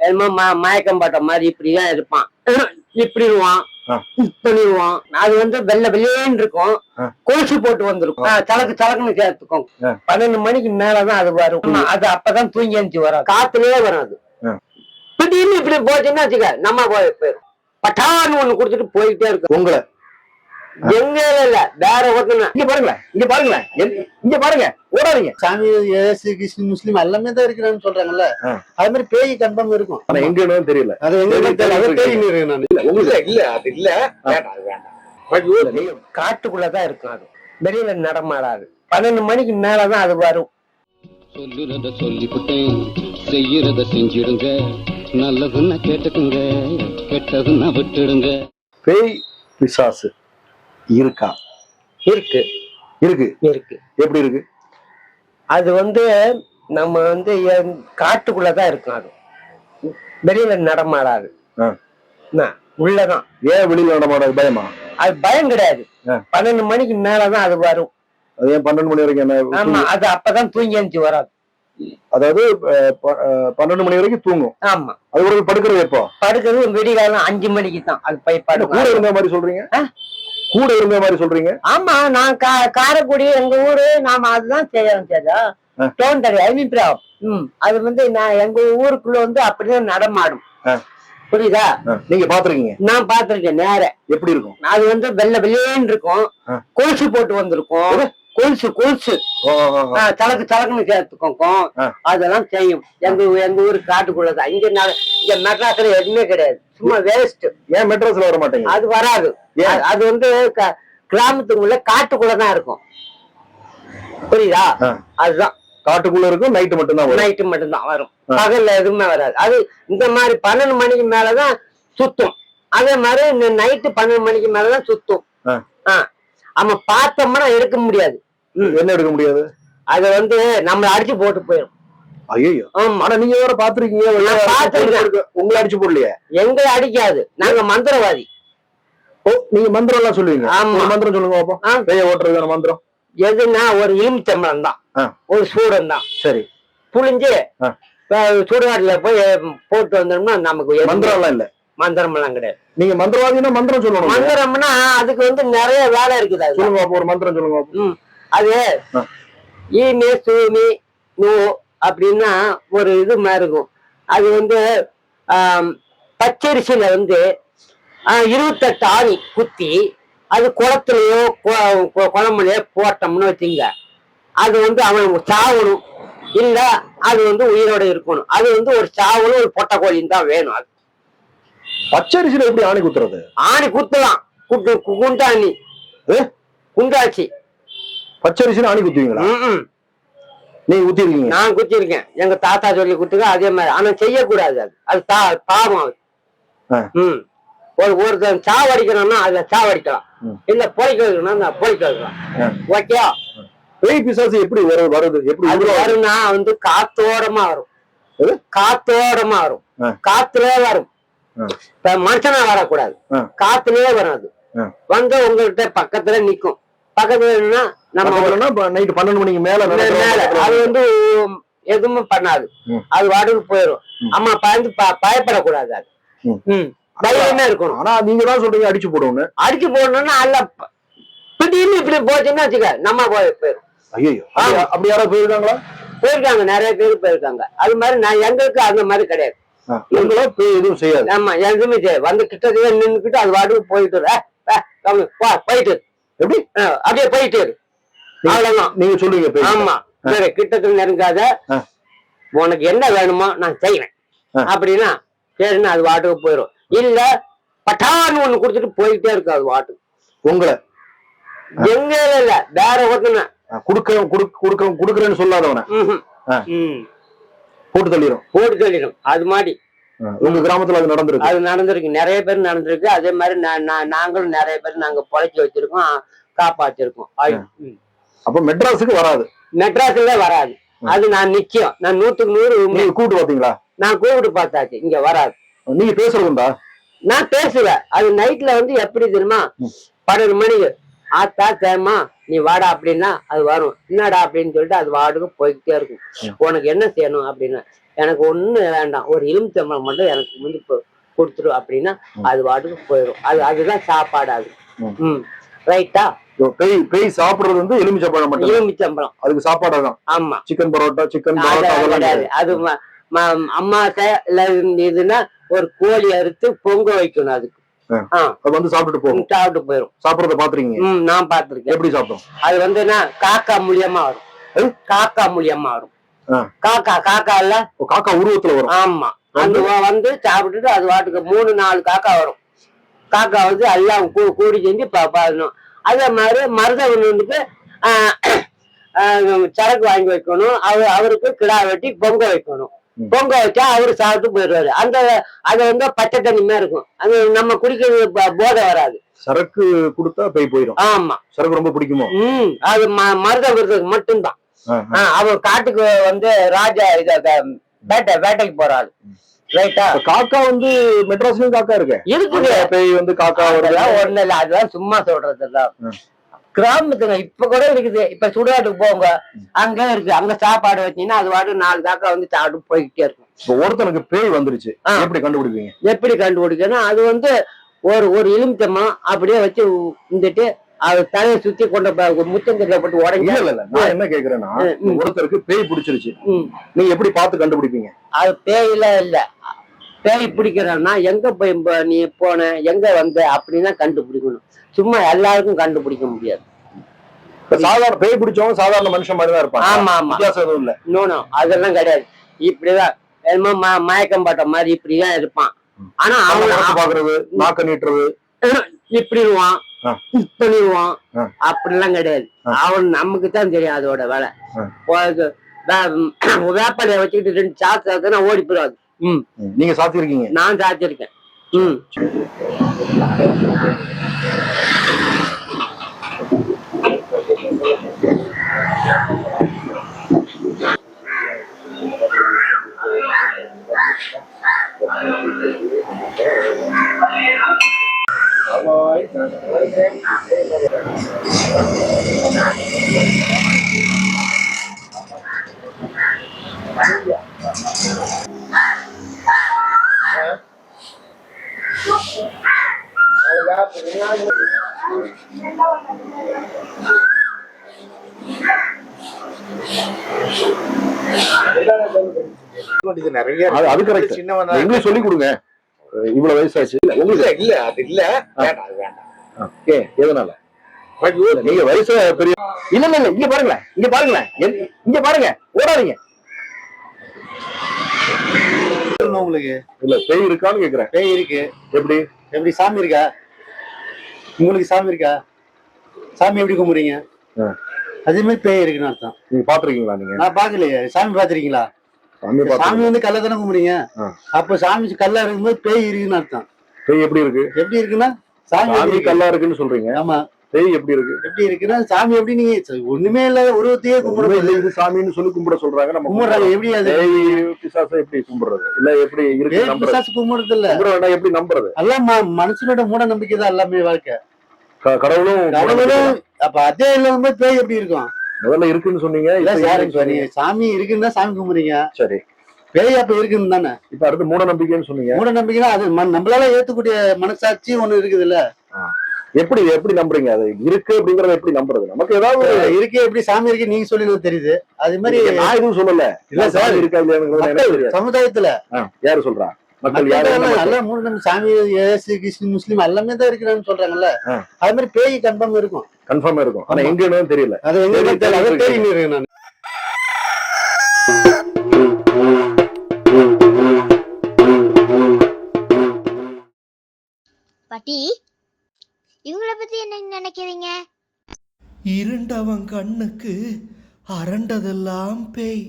என்னமோ ம- மயக்கம் போட்ட மாதிரி இப்படிதான் இருப்பான். இப்படிடுவான். பண்ணிடுவான் அது வந்து வெள்ளை வெள்ளையேன்னு இருக்கும். ஆ. கொலுசு போட்டு வந்திருக்கும். சலக்கு சலக்குன்னு சேர்த்துக்கும். பன்னெண்டு மணிக்கு மேலதான் அது வரும். அது அப்பதான் தூங்கி எழுந்துச்சு வரும். காத்துலயே வரும் அது. திடீர்னு இப்படி போச்சுன்னா வச்சுக்க நம்ம போய் போயிரும். பட்டான்னு ஒண்ணு கொடுத்துட்டு போயிட்டே இருக்கு உங்களை எங்க இல்ல. வேற ஒருத்தன. இங்க பாருங்களேன். இங்க பாருங்களேன். எங்க- இங்க பாருங்க. ஓடாதீங்க. சாமி ஏசு கிறிஸ்டின் முஸ்லீம் எல்லாமே தான் இருக்கிறான்னு சொல்றாங்கல்ல. அது மாதிரி பேய் கன்ஃபார்ம் இருக்கும். ஆனா எங்கன்னு தெரியல. அது எங்க தெரியல, இருக்கேன் நான் இல்ல உங்களுக்கு இல்ல அது இல்ல. வேண்டாம் வேண்டாம். காட்டுக்குள்ளதான் இருக்கும் அது. வெளியில நடமாடாது. பன்னெண்டு மணிக்கு மேலதான் அது வரும். சொல்லுறத சொல்லிப்புட்டேன். செய்யறத செஞ்சிடுங்க. நல்லதுன்னா கேட்டுக்குங்க. கெட்டதுன்னா விட்டுடுங்க. பேய் பிசாசு. இருக்கா? இருக்கு. இருக்கு. இருக்கு. எப்படி இருக்கு? அது வந்து நம்ம வந்து காட்டுக்குள்ளதான் இருக்கும் அது. வெளியில நடமாடாது. உள்ளதான். ஏன் வெளியில நடமாடாது? பயமா? அது பயம் கிடையாது. பன்னெண்டு மணிக்கு மேலதான் அது வரும். அது ஏன் பன்னெண்டு மணி வரைக்கும் ஆமா அது அப்பதான் தூங்கி எழுந்துச்சு வராது. அதாவது பன்னெண்டு மணி வரைக்கும் தூங்கும். ஆமா. அது ஒரு படுக்கிறது எப்போ? படுக்கிறது விடிகாலம் அஞ்சு மணிக்கு தான் அது போய் கூட இருந்த மாதிரி சொல்றீங்க? கூட இருந்த மாதிரி சொல்றீங்க? ஆமா நான் கா- காரைக்குடி எங்க ஊரு நாம அதுதான் செய்யறோம் சேதா. டோன் தரி அபிப்பிராயம் ம். அது வந்து நான் எங்க ஊருக்குள்ள வந்து அப்படிதான் நடமாடும். புரியுதா? நீங்க பாத்துருக்கீங்க? நான் பாத்திருக்கேன் நேர. எப்படி இருக்கும்? அது வந்து வெள்ளை வெள்ளையேன்னு இருக்கும். கொலுசு போட்டு வந்திருக்கும். கொலுசு கொலுசு. சலக்கு சலக்குன்னு சேர்த்துக்கும். அதெல்லாம் செய்யும். எங்க எங்க ஊரு காட்டுக்குள்ளதான். இங்க இங்க மெட்ராஸ்ல எதுவுமே கிடையாது. சும்மா வேஸ்ட் ஏன் மெட்ராஸ்ல வர மாட்டேங்க? அது வராது? அது- வந்து கிராமத்துக்குள்ள காட்டுக்குள்ளதான் இருக்கும். புரியுதா. அதுதான். காட்டுக்குள்ள இருக்கும் நைட்டு மட்டும் தான் வரும். நைட்டு மட்டும்தான் வரும். பகல்ல எதுவுமே வராது. அது இந்த மாதிரி பன்னெண்டு மணிக்கு மேலதான் சுத்தும். அதே மாதிரி இந்த நைட்டு பன்னெண்டு மணிக்கு மேலதான் சுத்தும். ஆமா பார்த்தோம்னா எடுக்க முடியாது. என்ன எடுக்க முடியாது? அது வந்து நம்மள அடிச்சு போட்டு போயிடும் ஐயோ ஆனா நீங்க வேற பாத்துருக்கீங்க. உங்களை அடிச்சு போடலையே? எங்களை அடிக்காது. நாங்க மந்திரவாதி. நீங்க மந்திரம் எல்லாம் சொல்லுவீங்க ஆமா. மந்திரம் சொல்லுங்க பாப்போம். ஆ. பேய ஓட்டுறதுக்கான மந்திரம். எதுன்னா ஒரு எலுமிச்சம்பளம் தான். ஒரு சூடம் தான் சரி புளிஞ்சு சுடுகாட்டுல போய் போட்டு வந்தோம்னா நமக்கு மந்திரம் எல்லாம் இல்ல. மந்திரம் எல்லாம் கிடையாது. நீங்க மந்திரவாதினா மந்திரம் சொல்லணும். மந்திரம்னா அதுக்கு வந்து நிறைய வேலை இருக்குது சொல்லுங்க ஒரு மந்திரம் சொல்லுங்க. அது. ஈமி சூமி நூ அப்படின்னா ஒரு இது மாதிரி இருக்கும். அது வந்து பச்சரிசியில வந்து இருபத்தெட்டு ஆணி குத்தி அது குளத்துலயோ கு- கு- குளம்புலயோ போட்டோம்னு வச்சுங்க அது வந்து அவன் சாவணும் இல்ல அது வந்து உயிரோட இருக்கணும். அது வந்து ஒரு சாவணும் ஒரு பொட்டை கோழியும் தான் வேணும் அது. பச்சரிசியில எப்படி ஆணி குத்துறது? ஆணி குத்தலாம். குண்டு கு- குண்டாணி? குண்டாச்சி. பச்சரிசியில ஆணி குத்துவீங்களா. நீங்க குத்திருக்கீங்க. நான் குத்திருக்கேன். எங்க தாத்தா சொல்லி குத்துக்க அதே மாதிரி. ஆனா செய்யக்கூடாது அது. அது பாவம் அது. ம். ஒரு ஒருத்தன் சாவடிக்கணும்னா அதுல சாவடிக்கலாம். இல்ல பொழைக்க வைக்கணும்னா பொழைக்க வைக்கலாம் ஆ. ஓகே பேய் பிசாசு எப்படி வரு வருது எப்படி? வரும்னா வந்து காத்தோடமா வரும் எது? காத்தோடமா வரும். காத்துலயே வரும். இப்ப மனுஷனா வரக்கூடாது. காத்துலயே ஆ. வந்து உங்கள்கிட்ட பக்கத்துல நிக்கும் பக்கத்துல நம்ம பக்கத்துலன்னா நைட் பன்னெண்டு மணிக்கு மேல மேல அது வந்து எதுவுமே பண்ணாது. அது வாட்டுக்கு போயிடும். அம்மா பயந்து பயப்படக்கூடாது அது. தைரியமே இருக்கணும். ஆனா நீங்க தான் சொல்றீங்க அடிச்சு போடுவோம்னு அடிச்சு போடணும்னா அல்ல திடீர்னு இப்படி போச்சுன்னா வச்சுக்க நம்ம போய் போயிடும் ஐயோ. அப்படி யாராவது போயிருக்காங்களா? போயிருக்காங்க நிறைய பேர் போயிருக்காங்க. அது மாதிரி நான் எங்களுக்கு அந்த மாதிரி கிடையாது. எதுவும் செய்யாது. ஆமா எதுவுமே செய்யாது. வந்து கிட்டத்தட்ட நின்னுக்கிட்டு அது வாட்டுக்கு போயிட்டு வா, போயிட்டு. எப்படி? அப்படியே போயிட்டு. அவ்வளவுதான். நீங்க சொல்லுவீங்க பேய் ஆமா. வேற கிட்டத்துல நெருங்காத. உனக்கு என்ன வேணுமோ நான் செய்வேன். அப்படின்னா சரின்னு அது வாட்டுக்கு போயிடும் இல்ல பட்டான்னு ஒண்ணு கொடுத்துட்டு போயிட்டே இருக்கு அது வாட்டுக்கு உங்களை. எங்க இல்ல. வேற ஒருத்தன. குடுக்க குடுக்க குடுக்கறேன்னு சொல்லாதவன. போட்டு தள்ளிடும் போட்டு சொல்லிடும் அது மாதிரி உங்க கிராமத்துல அது நடந்திருக்கு. அது நடந்திருக்கு. நிறைய பேர் நடந்திருக்கு. அதே மாதிரி நாங்களும் நிறைய பேர் நாங்க பொழைச்சி வச்சிருக்கோம். காப்பாத்திருக்கோம். அப்ப மெட்ராஸுக்கு வராது. மெட்ராஸ்ல வராது. அது நான் நிச்சயம். நான் நூத்துக்கு நூறு கூட்டு பாத்தீங்களா நான் கூப்பிட்டு பார்த்தாச்சு. இங்க வராது. நீங்க பேசுறதுண்டா நான் பேசுவேன் அது நைட்ல வந்து எப்படி தெரியுமா. பன்னெண்டு மணிக்கு ஆத்தா தேமா நீ வாடா அப்படின்னா அது வரும். என்னடா அப்படின்னு சொல்லிட்டு அது வாடுக்கு போய்கிட்டே இருக்கும். உனக்கு என்ன செய்யணும் அப்படின்னா எனக்கு ஒண்ணு வேண்டாம். ஒரு எலுமிச்சம்பழம் மட்டும் எனக்கு வந்து கொ- கொடுத்துரு அப்படின்னா அது வாட்டுக்கு போயிடும் அது அதுதான் சாப்பாடு அது. ம். ரைட்டா பேய் பேய் சாப்பிடுறது வந்து எலுமிச்சப்பழம் மட்டும் எலுமிச்சம்பழம். அதுக்கு சாப்பாடு தான் ஆமா. சிக்கன் பரோட்டா சிக்கன் அது அது அம்மாட்ட இல்ல இதுன்னா ஒரு கோழி அறுத்து பொங்க வைக்கணும் அதுக்கு. அது வந்து சாப்பிட்டுட்டு போகும். சாப்பிட்டு போயிடும் சாப்பிடுறத பாத்துறீங்க ம் நான் பார்த்திருக்கேன். எப்படி சாப்பிடும்? அது வந்து என்ன காக்கா மூலியமா வரும். காக்கா மூலியமா வரும். காக்கா காக்கா இல்ல. காக்கா உருவத்துல வரும். ஆமா. அந்த வ- வந்து? சாப்பிட்டுட்டு அது வாட்டுக்கு மூணு நாலு காக்கா வரும். காக்கா வந்து எல்லாம் கூடி செஞ்சு பாடணும் அதே மாதிரி மருதவனுக்கு சரக்கு வாங்கி வைக்கணும். அவ அவருக்கு கிடா வெட்டி பொங்க வைக்கணும். பொங்க வச்சா அவரு சாப்பிட்டு போயிடுவாரு. அந்த அது வந்து பச்சை தண்ணி மாதிரி இருக்கும். அது நம்ம குடிக்கிறது போதை வராது. சரக்கு கொடுத்தா பேய் போயிடும். ஆமா. சரக்கு ரொம்ப பிடிக்குமோ? ம் அது ம- மருத விருதுக்கு மட்டும்தான். அவர் காட்டுக்கு வந்து ராஜா இத வேட்டை வேட்டைக்கு போறாரு ரைட்டா? காக்கா வந்து மெட்ராஸ்லயும் காக்கா இருக்கு? இருக்குது. பேய் வந்து காக்கா வருது. ஒண்ணு இல்ல. அதெல்லாம் சும்மா சொல்றதெல்லாம் ம். கிராமத்துங்க இப்ப கூட இருக்குது. இப்ப சுடுகாட்டுக்கு போங்க. அங்க இருக்கு. அங்க சாப்பாடு வச்சீங்கன்னா அது வாட்டு நாலு காக்கா வந்து சாப்பிட்டு போய்கிட்டே இருக்கும். இப்போ ஒருத்தனுக்கு பேய் வந்துருச்சு. எப்படி கண்டுபிடிப்பீங்க? எப்படி கண்டுபிடிக்கணும்? அது வந்து ஒரு ஒரு எலுமிச்சம்பழம் அப்படியே வச்சு இருந்துட்டு அது தலையை சுத்தி கொண்ட முத்தங்கரை போட்டு உடஞ்சி இல்ல இல்ல நான் என்ன கேக்குறேன்னா. ஒருத்தருக்கு பேய் பிடிச்சிருச்சு. நீங்க எப்படி பார்த்து கண்டுபிடிப்பீங்க? அது பேயில இல்ல. பேய் பிடிக்கிறன்னா எங்க போய் நீ போன எங்க வந்த அப்படின்னா கண்டுபிடிக்கணும். சும்மா எல்லாருக்கும் கண்டுபிடிக்க முடியாது. சாதாரண பேய் பிடிச்சவங்க சாதாரண மனுஷன் மாதிரி தான் இருப்பாங்க. ஆமா ஆமா. வித்தியாசம் இல்ல. நோனோ அதெல்லாம் கிடையாது. இப்படிதான். என்னமோ மயக்கம் பட்ட மாதிரி இப்படிதான் இருப்பான். ஆனா அவங்க அவன் பாக்குறது நாக்க நீட்டுறது. இப்படிடுவான். ஆ. அப்படிலாம் கிடையாது. அவன் நமக்கு தான் தெரியும் அதோட வேலை. வேப்பலைய வச்சுக்கிட்டு ரெண்டு சாத்து ஓடி போயிடாது ம். நீங்க சாத்திருக்கீங்க. நான் சாத்திருக்கேன். ம். இது நிறைய அது அது கரெக்ட் சின்னவனா எங்களுக்கு சொல்லி கொடுங்க. இவ்வளவு வயசாச்சு. உங்களுக்கு? இல்ல அது இல்ல. ஓகே எதனால? நீங்க வயசு பெரிய இல்ல இல்ல இங்க பாருங்களேன் இங்க பாருங்களேன். இங்க பாருங்க ஓடாதீங்க. உங்களுக்கு. இல்ல பேய் இருக்கான்னு கேக்குறேன். பேய் இருக்கு. எப்படி? எப்படி சாமி இருக்கா? உங்களுக்கு சாமி இருக்கா? சாமி எப்படி கும்பிடுறீங்க. அதே மாதிரி பேய் இருக்குன்னு அர்த்தம். நீங்க பாத்துருக்கீங்களா நீங்க? நான் பாக்கலையே சாமி பாத்திருக்கீங்களா சாமி வந்து கல்ல தானே கும்பிடுறீங்க? ஆ. அப்ப சாமி கல்லா இருக்கும்போது பேய் இருக்குன்னு அர்த்தம். பேய் எப்படி இருக்கு? எப்படி இருக்குன்னா சாமி? கல்லா இருக்குன்னு சொல்றீங்க. ஆமா. பேய் எப்படி இருக்கு? எப்படி இருக்குன்னா சாமி எப்படி நீங்க ஒண்ணுமே இல்லாத உருவத்தையே கும்பிடுறது இல்ல, இது சாமின்னு சொல்லி கும்பிட சொல்றாங்க நம்ம கும்பிடுறாங்க. எப்படி அது? பிசாசை எப்படி கும்பிடுறது? இல்ல எப்படி இருக்கு பிசாசு கும்பிடுறது இல்ல. கும்பிட எப்படி நம்புறது? எல்லாம் மனுஷனோட மூட நம்பிக்கை தான் எல்லாமே வாழ்க்கை. கடவுளும் கடவுளும் அப்ப அதே இல்லாம பேய் எப்படி இருக்கும்? முதல்ல இருக்குன்னு சொன்னீங்க இல்ல சார். சாமி இருக்குன்னு தான் சாமி கும்பிடுறீங்க. சரி. பேய் அப்ப இருக்குன்னு தானே? இப்ப அடுத்து மூட நம்பிக்கைன்னு சொன்னீங்க. மூட நம்பிக்கைனா அது நம்மளால ஏத்துக்கூடிய மனசாட்சி ஒண்ணு இருக்குது இல்ல எப்படி எப்படி நம்புறீங்க? அது இருக்கு அப்படிங்கறத எப்படி நம்புறது? நமக்கு ஏதாவது இருக்கு எப்படி சாமி இருக்கு நீங்க சொல்லி தெரியுது. அது மாதிரி நான் எதுவும் சொல்லல. இல்ல சார். சாமி இருக்கா இல்லையாங்கிறது எனக்கு மக்கள் தெரியாது. சமுதாயத்துல யாரு சொல்றா? மக்கள் சாமி ஏசு கிறிஸ்டின் முஸ்லீம் எல்லாமே தான் இருக்கிறான்னு சொல்றாங்கல்ல. அது மாதிரி பேய் கன்ஃபார்ம் இருக்கும். கன்ஃபார்மா இருக்கும். ஆனா ஆமா. எங்கன்னு தெரியல. அது எங்க தேடி தெரியல அதை தேடி தேடி இருக்கேன். நான். பாட்டி இவங்கள பத்தி என்ன நினைக்கிறீங்க? இருண்டவன் கண்ணுக்கு அரண்டதெல்லாம் பேய்.